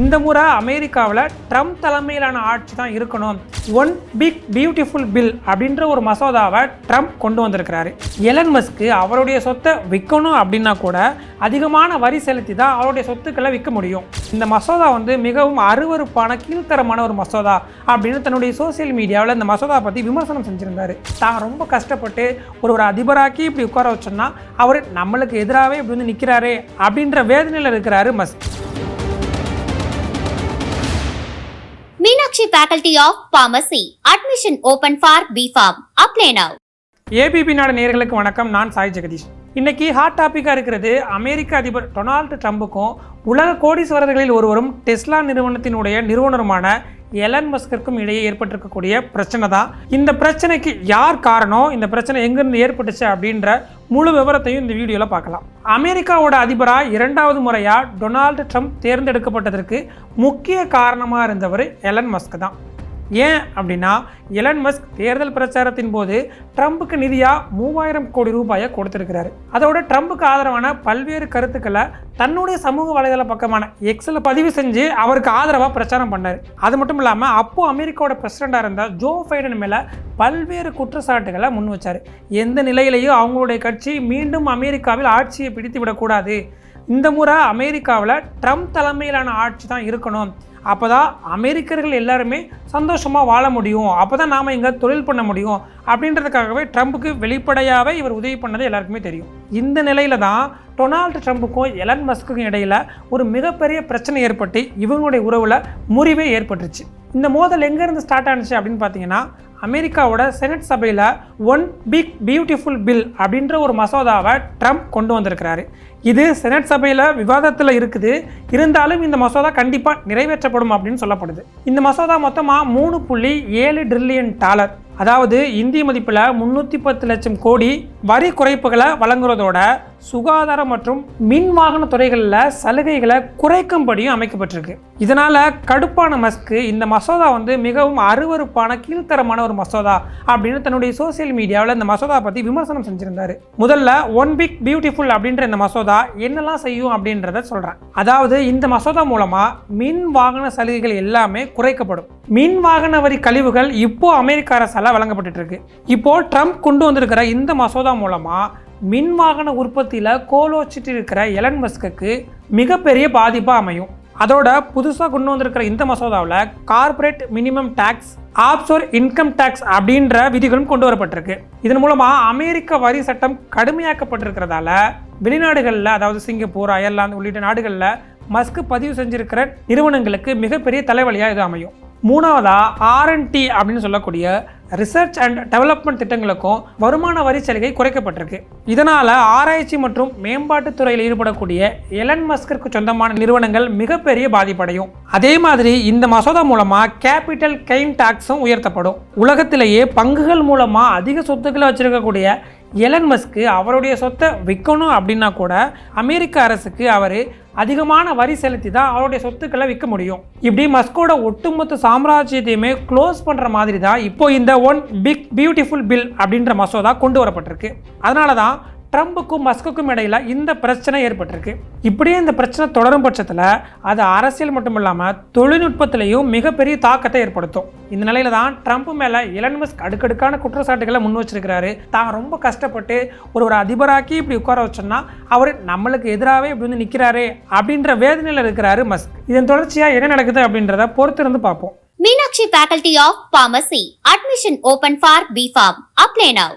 இந்த முறை அமெரிக்காவில் ட்ரம்ப் தலைமையிலான ஆட்சி தான் இருக்கணும். ஒன் பிக் பியூட்டிஃபுல் பில் அப்படின்ற ஒரு மசோதாவை ட்ரம்ப் கொண்டு வந்திருக்கிறாரு. எலன் மஸ்க்கு அவருடைய சொத்தை விற்கணும் அப்படின்னா கூட அதிகமான வரி செலுத்தி தான் அவருடைய சொத்துக்களை விற்க முடியும். இந்த மசோதா வந்து மிகவும் அருவருப்பான கீழ்த்தரமான ஒரு மசோதா அப்படின்னு தன்னுடைய சோசியல் மீடியாவில் இந்த மசோதா பற்றி விமர்சனம் செஞ்சுருந்தாரு. தான் ரொம்ப கஷ்டப்பட்டு ஒரு ஒரு அதிபராக்கி இப்படி உட்கார வச்சோம்னா அவர் நம்மளுக்கு எதிராகவே இப்படி வந்து நிற்கிறாரே அப்படின்ற வேதனையில் இருக்கிறாரு Musk. Meenakshi faculty of pharmacy admission open for B pharm apply now ABP Nadu நேர்களுக்கு வணக்கம் நான் சாய் ஜெகதீஷ் இன்றைக்கி ஹாட் டாப்பிக்காக இருக்கிறது அமெரிக்க அதிபர் டொனால்டு ட்ரம்புக்கும் உலக கோடீஸ்வரர்களில் ஒருவரும் டெஸ்லா நிறுவனத்தினுடைய நிறுவனருமான எலன் மஸ்கருக்கும் இடையே ஏற்பட்டிருக்கக்கூடிய பிரச்சனை தான் இந்த பிரச்சனைக்கு யார் காரணம்? இந்த பிரச்சனை எங்கிருந்து ஏற்பட்டுச்சு அப்படின்ற முழு விவரத்தையும் இந்த வீடியோவில் பார்க்கலாம். அமெரிக்காவோட அதிபராக இரண்டாவது முறையாக டொனால்டு ட்ரம்ப் தேர்ந்தெடுக்கப்பட்டதற்கு முக்கிய காரணமாக இருந்தவர் எலன் மஸ்க் தான். ஏன் அப்படின்னா எலன் மஸ்க் தேர்தல் பிரச்சாரத்தின் போது ட்ரம்புக்கு நிதியாக மூவாயிரம் கோடி ரூபாயை கொடுத்துருக்கிறாரு. அதோட ட்ரம்புக்கு ஆதரவான பல்வேறு கருத்துக்களை தன்னுடைய சமூக வலைதள பக்கமான எக்ஸில் பதிவு செஞ்சு அவருக்கு ஆதரவாக பிரச்சாரம் பண்ணார். அது மட்டும் இல்லாமல் அப்போ அமெரிக்காவோட பிரசிடண்டாக இருந்த ஜோ பைடன் மேலே பல்வேறு குற்றச்சாட்டுகளை முன் வச்சார். எந்த நிலையிலையும் அவங்களுடைய கட்சி மீண்டும் அமெரிக்காவில் ஆட்சியை பிடித்து விடக்கூடாது இந்த முறை அமெரிக்காவில் ட்ரம்ப் தலைமையிலான ஆட்சி தான் இருக்கணும். அப்போ தான் அமெரிக்கர்கள் எல்லாருமே சந்தோஷமாக வாழ முடியும். அப்போ தான் நாம் இங்கே தொழில் பண்ண முடியும். அப்படின்றதுக்காகவே ட்ரம்புக்கு வெளிப்படையாகவே இவர் உதவி பண்ணது எல்லாருக்குமே தெரியும். இந்த நிலையில தான் டொனால்டு ட்ரம்புக்கும் எலன் மஸ்க்குக்கும் இடையில் ஒரு மிகப்பெரிய பிரச்சனை ஏற்பட்டு இவங்களுடைய உறவில் முறிவே ஏற்பட்டுருச்சு. இந்த மோதல் எங்கேருந்து ஸ்டார்ட் ஆனிச்சு அப்படின்னு பார்த்தீங்கன்னா அமெரிக்காவோட செனட் சபையில் ஒன் பிக் பியூட்டிஃபுல் பில் அப்படின்ற ஒரு மசோதாவை ட்ரம்ப் கொண்டு வந்திருக்கிறாரு. இது செனட் சபையில் விவாதத்தில் இருக்குது. இருந்தாலும் இந்த மசோதா கண்டிப்பாக நிறைவேற்றப்படும் அப்படின்னு சொல்லப்படுது. இந்த மசோதா மொத்தமாக மூணு புள்ளி ஏழு ட்ரில்லியன் டாலர் அதாவது இந்திய மதிப்பில் முந்நூற்றி பத்து லட்சம் கோடி வரி குறைப்புகளை வழங்குறதோட சுகாதாரம் மற்றும் மின் வாகன துறைகளில் சலுகைகளை குறைக்கும்படியும் அமைக்கப்பட்டிருக்கு. இதனால் கடுப்பான மஸ்க்கு இந்த மசோதா வந்து மிகவும் அருவருப்பான கீழ்த்தரமான ஒரு மசோதா அப்படின்னு தன்னுடைய சோசியல் மீடியாவில் இந்த மசோதா பற்றி விமர்சனம் செஞ்சிருந்தாரு. முதல்ல ஒன் பிக் பியூட்டிஃபுல் அப்படின்ற இந்த மசோதா என்னெல்லாம் செய்யும் அப்படின்றத சொல்கிறேன் அதாவது இந்த மசோதா மூலமாக மின் வாகன சலுகைகள் எல்லாமே குறைக்கப்படும். மின் வாகன வரி கழிவுகள் இப்போ அமெரிக்க அரசால் வழங்கப்பட்டு இருக்கு. இப்போ ட்ரம்ப் கொண்டு வந்திருக்கிற இந்த மசோதா மூலமாக மின் வாகன உற்பத்தியில் கோலோச்சிட்டு இருக்கிற எலன் மஸ்குக்கு மிகப்பெரிய பாதிப்பாக அமையும். அதோட புதுசாக கொண்டு வந்திருக்கிற இந்த மசோதாவில் கார்ப்பரேட் மினிமம் டேக்ஸ் ஆப்சோர் இன்கம் டேக்ஸ் அப்படின்ற விதிகளும் கொண்டு வரப்பட்டிருக்கு. இதன் மூலமாக அமெரிக்க வரி சட்டம் கடுமையாக்கப்பட்டிருக்கிறதால வெளிநாடுகளில் அதாவது சிங்கப்பூர் அயர்லாந்து உள்ளிட்ட நாடுகளில் மஸ்க் பதிவு செஞ்சிருக்கிற நிறுவனங்களுக்கு மிகப்பெரிய தலைவலியாக இது அமையும். மூணாவதாக ஆர்என்டி அப்படின்னு சொல்லக்கூடிய ரிசர்ச் அண்ட் டெவலப்மெண்ட் திட்டங்களுக்கும் வருமான வரி சலுகை குறைக்கப்பட்டிருக்கு. இதனால் ஆராய்ச்சி மற்றும் மேம்பாட்டுத் துறையில் ஈடுபடக்கூடிய எலன் மஸ்கிற்கு சொந்தமான நிறுவனங்கள் மிகப்பெரிய பாதிப்படையும். அதே மாதிரி இந்த மசோதா மூலமாக கேபிட்டல் கெயின் டாக்ஸும் உயர்த்தப்படும். உலகத்திலேயே பங்குகள் மூலமாக அதிக சொத்துக்களை வச்சிருக்கக்கூடிய எலன் மஸ்க்கு அவருடைய சொத்தை விற்கணும் அப்படின்னா கூட அமெரிக்க அரசுக்கு அவர் அதிகமான வரி செலுத்தி தான் அவருடைய சொத்துக்களை விற்க முடியும். இப்படி மஸ்கோட ஒட்டுமொத்த சாம்ராஜ்யத்தையுமே க்ளோஸ் பண்ணுற மாதிரி தான் இப்போ இந்த ஒன் பிக் பியூட்டிஃபுல் பில் அப்படின்ற மசோதா கொண்டு வரப்பட்டிருக்கு. அதனால தான் ட்ரம்புக்கும் மஸ்குக்கும் இடையில் இந்த பிரச்சனை ஏற்பட்டிருக்கு. இப்படியே இந்த பிரச்சனை தொடரும் பட்சத்தில் அது அரசியல் மட்டும் இல்லாமல் தொழில்நுட்பத்திலையும் மிகப்பெரிய தாக்கத்தை ஏற்படுத்தும். இந்த நிலையில தான் ட்ரம்ப் மேலே இலன் மஸ்க் அடுக்கடுக்கான குற்றச்சாட்டுகளை முன் வச்சிருக்கிறாரு. தான் ரொம்ப கஷ்டப்பட்டு ஒரு ஒரு அதிபராக்கி இப்படி உட்கார வச்சோம்னா அவர் நம்மளுக்கு எதிராகவே இப்படி வந்து நிற்கிறாரு அப்படின்ற வேதனையில் இருக்கிறாரு மஸ்க். இதன் தொடர்ச்சியாக என்ன நடக்குது அப்படின்றத பொறுத்திருந்து பார்ப்போம். Meenakshi of of admission open for B pharm apply now